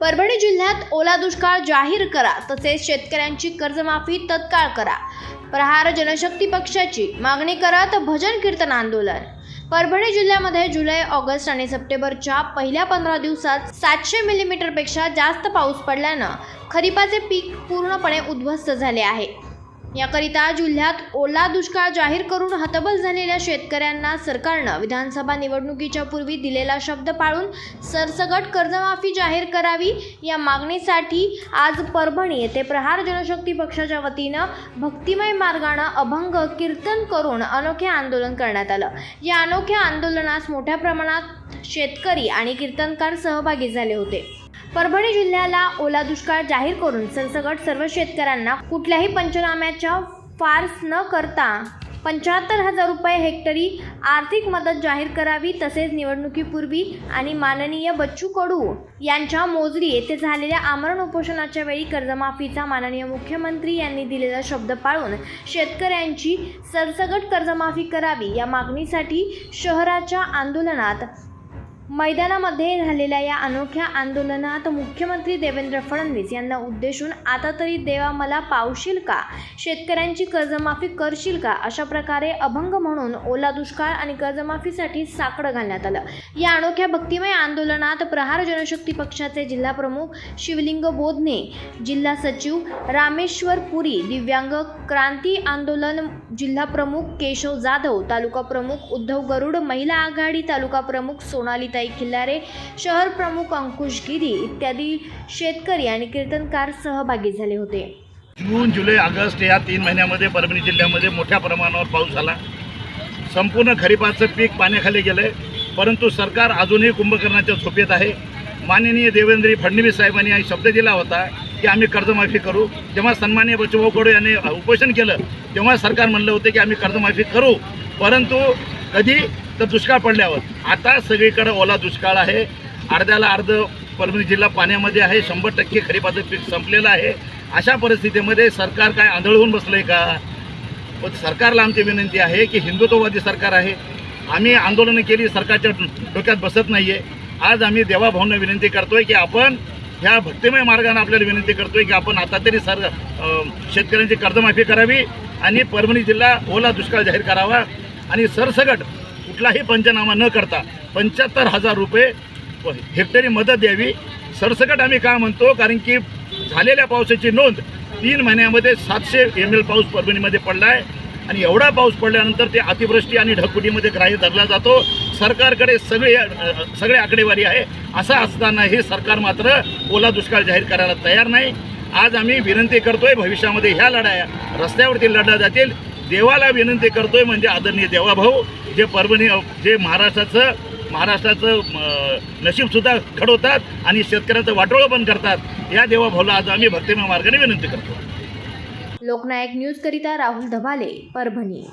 परभणी जिल्ह्यात ओला दुष्काळ जाहीर करा तसेच शेतकऱ्यांची कर्जमाफी तत्काळ करा. प्रहार जनशक्ती पक्षाची मागणी करत भजन कीर्तन आंदोलन. परभणी जिल्ह्यामध्ये जुलै ऑगस्ट आणि सप्टेंबरच्या पहिल्या पंधरा दिवसात सातशे मिलीमीटरपेक्षा जास्त पाऊस पडल्यानं खरीपाचे पीक पूर्णपणे उद्ध्वस्त झाले आहे. याकरिता जिल्ह्यात ओला दुष्काळ जाहीर करून हतबल झालेल्या शेतकऱ्यांना सरकारनं विधानसभा निवडणुकीच्या पूर्वी दिलेला शब्द पाळून सरसगट कर्जमाफी जाहीर करावी या मागणीसाठी आज परभणी येथे प्रहार जनशक्ती पक्षाच्या वतीनं भक्तिमय मार्गानं अभंग कीर्तन करून अनोखे आंदोलन करण्यात आलं. या अनोख्या आंदोलनास मोठ्या प्रमाणात शेतकरी आणि कीर्तनकार सहभागी झाले होते. परभणी जिल्ह्याला ओला दुष्काळ जाहीर करून संसगट सर्व शेतकऱ्यांना कुठल्याही पंचनाम्याच्या फार्स न करता पंच्याहत्तर हजार रुपये हेक्टरी आर्थिक मदत जाहीर करावी तसेच निवडणुकीपूर्वी आणि माननीय बच्चू कडू यांच्या मोजरी येथे झालेल्या आमरण उपोषणाच्या वेळी कर्जमाफीचा माननीय मुख्यमंत्री यांनी दिलेला शब्द पाळून शेतकऱ्यांची सरसगट कर्जमाफी करावी या मागणीसाठी शहराच्या आंदोलनात मैदानामध्ये झालेल्या या अनोख्या आंदोलनात मुख्यमंत्री देवेंद्र फडणवीस यांना उद्देशून आता तरी देवा मला पावशील का? शेतकऱ्यांची कर्जमाफी करशील का? अशा प्रकारे अभंग म्हणून ओला दुष्काळ आणि कर्जमाफीसाठी साकडं घालण्यात आलं. या अनोख्या भक्तिमय आंदोलनात प्रहार जनशक्ती पक्षाचे जिल्हाप्रमुख शिवलिंग बोधने जिल्हा सचिव रामेश्वर पुरी दिव्यांग क्रांती आंदोलन जिल्हा प्रमुख केशव जाधव तालुका प्रमुख उद्धव गरुड महिला आघाडी तालुका प्रमुख सोनाली सोनालीताई खिल्लारे शहर प्रमुख अंकुश गिरी इत्यादी शेतकरी आणि कीर्तनकार सहभागी झाले होते. जून जुलै ऑगस्ट या तीन महिन्यामध्ये परभणी जिल्ह्यामध्ये मोठ्या प्रमाणावर पाऊस आला संपूर्ण खरीपाचं पीक पाण्याखाली गेलं आहे परंतु सरकार अजूनही कुंभकर्णाच्या झोपेत आहे. माननीय देवेंद्र फडणवीस साहेबांनी हा शब्द दिला होता की आम्ही कर्जमाफी करू. जेव्हा सन्माननीय बच्चूभाऊ कडू यांनी उपोषण केलं तेव्हा सरकार म्हणलं होतं की आम्ही कर्जमाफी करू. परंतु कधी तर दुष्काळ पडल्यावर. आता सगळीकडे ओला दुष्काळ आहे. अर्ध्याला अर्ध परभणी जिल्हा पाण्यामध्ये आहे. शंभर टक्के खरीपाचं पीक संपलेलं आहे. अशा परिस्थितीमध्ये सरकार काय आंधळवून बसलं आहे का? पण सरकारला आमची विनंती आहे की हिंदुत्ववादी सरकार आहे. आम्ही आंदोलनं केली सरकारच्या डोक्यात बसत नाही आहे आज आम्ही देवाभाऊंना विनंती करतोय की आपण ह्या भक्तिमय मार्गाने आपल्याला विनंती करतोय की आपण आता तरी सर शेतकऱ्यांची कर्जमाफी करावी आणि परभणी जिल्हा ओला दुष्काळ जाहीर करावा आणि सरसगट कुठलाही पंचनामा न करता पंच्याहत्तर हजार रुपये हेक्टरी मदत द्यावी. सरसकट आम्ही का म्हणतो? कारण की झालेल्या पावसाची नोंद तीन महिन्यामध्ये सातशे एम एल पाऊस परभणीमध्ये पडला आहे आणि एवढा पाऊस पडल्यानंतर ते अतिवृष्टी आणि ढगफुटीमध्ये ग्राह्य धरला जातो. सरकारकडे सगळे सगळे आकडेवारी आहे. असं असतानाही सरकार मात्र ओला दुष्काळ जाहीर करायला तयार नाही. आज आम्ही विनंती करतोय भविष्यामध्ये ह्या लढाया रस्त्यावरती लढल्या जातील. देवाला विनंती करतोय म्हणजे आदरणीय देवाभाऊ जे परभणी जे महाराष्ट्राचं महाराष्ट्राचं नशीबसुद्धा घडवतात आणि शेतकऱ्याचं वाटोळं पण करतात या देवाभाऊला आज आम्ही भक्तिमय मार्गाने विनंती करतो. लोकनायक न्यूज करिता राहुल धबाले परभणी.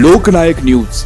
लोकनायक न्यूज.